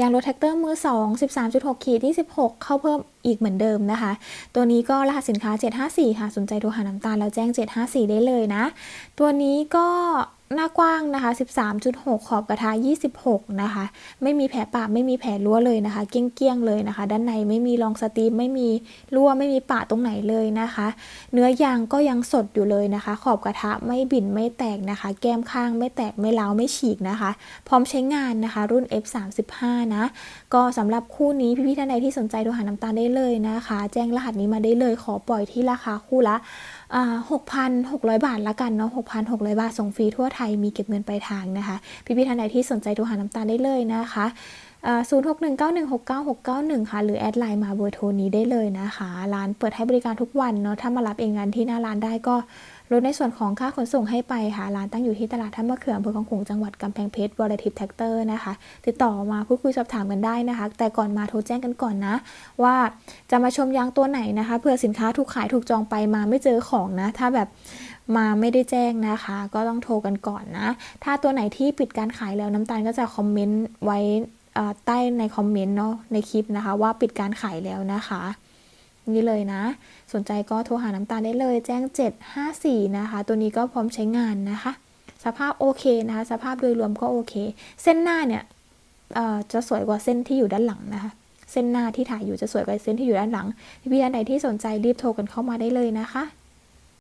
ยางรถแท็กเตอร์มือ 2 13.6ขีด26 เข้าเพิ่มอีกเหมือนเดิมนะคะ ตัวนี้ก็รหัสสินค้า 754 ค่ะ สนใจโทรหาน้ำตาลแล้วแจ้ง 754 ได้เลยนะ ตัวนี้ก็ หน้ากว้างนะคะ 13.6 ขอบกระทะ26 นะคะ ไม่มีแผลปะไม่มีแผลรั่วเลยนะคะ เกี้ยงๆเลยนะคะ ด้านในไม่มีรองสตรีมไม่มีรั่วไม่มีปะตรงไหนเลยนะคะ เนื้อยางก็ยังสดอยู่เลยนะคะ ขอบกระทะไม่บิ่นไม่แตกนะคะ แก้มข้างไม่แตกไม่ร้าไม่ฉีกนะคะ พร้อมใช้งานนะคะ รุ่น F35 นะ ก็สำหรับคู่นี้พี่ๆท่านใดที่สนใจโทรหาน้ำตาลได้เลยนะคะ แจ้งรหัสนี้มาได้เลยขอปล่อยที่ราคาคู่ละ6,600 บาทละกันเนาะ6,600 บาทส่งฟรีทั่วไทยมีเก็บเงินปลายทางนะคะ พี่ๆท่านใดที่สนใจโทรหาน้ำตาลได้เลยนะคะ ศูนย์หกหนึ่งเก้าหนึ่งหกเก้าหกเก้าหนึ่งค่ะ หรือแอดไลน์มาเบอร์โทรนี้ได้เลยนะคะ ร้านเปิดให้บริการทุกวันเนาะ ถ้ามารับเองงานที่หน้าร้านได้ก็ลดในส่วนของค่าขนส่งให้ไปค่ะ ร้านตั้งอยู่ที่ตลาดท่ามะเขืออำเภอคลองขงจังหวัดกำแพงเพชรวอลทิปแท็กเตอร์นะคะ ติดต่อมาพูดคุยสอบถามกันได้นะคะ แต่ก่อนมาโทรแจ้งกันก่อนนะ ว่าจะมาชมยางตัวไหนนะคะเผื่อสินค้าถูกขายถูกจองไปมาไม่เจอของนะ ถ้าแบบมาไม่ได้แจ้งนะคะ ก็ต้องโทรกันก่อนนะ ถ้าตัวไหนที่ปิดการขายแล้วน้ำตาลก็จะคอมเมนต์ไว้ ใต้ในคอมเมนต์เนาะในคลิปนะคะ ว่าปิดการขายแล้วนะคะ นี่เลยนะ สนใจก็โทรหาน้ำตาลได้เลย แจ้ง 754 นะคะ ตัวนี้ก็พร้อมใช้งานนะคะ สภาพโอเคนะคะ สภาพโดยรวมก็โอเค เส้นหน้าเนี่ยจะสวยกว่าเส้นที่อยู่ด้านหลังนะคะ เส้นหน้าที่ถ่ายอยู่จะสวยกว่าเส้นที่อยู่ด้านหลังพี่ท่านใดที่สนใจรีบโทรกันเข้ามาได้เลยนะคะ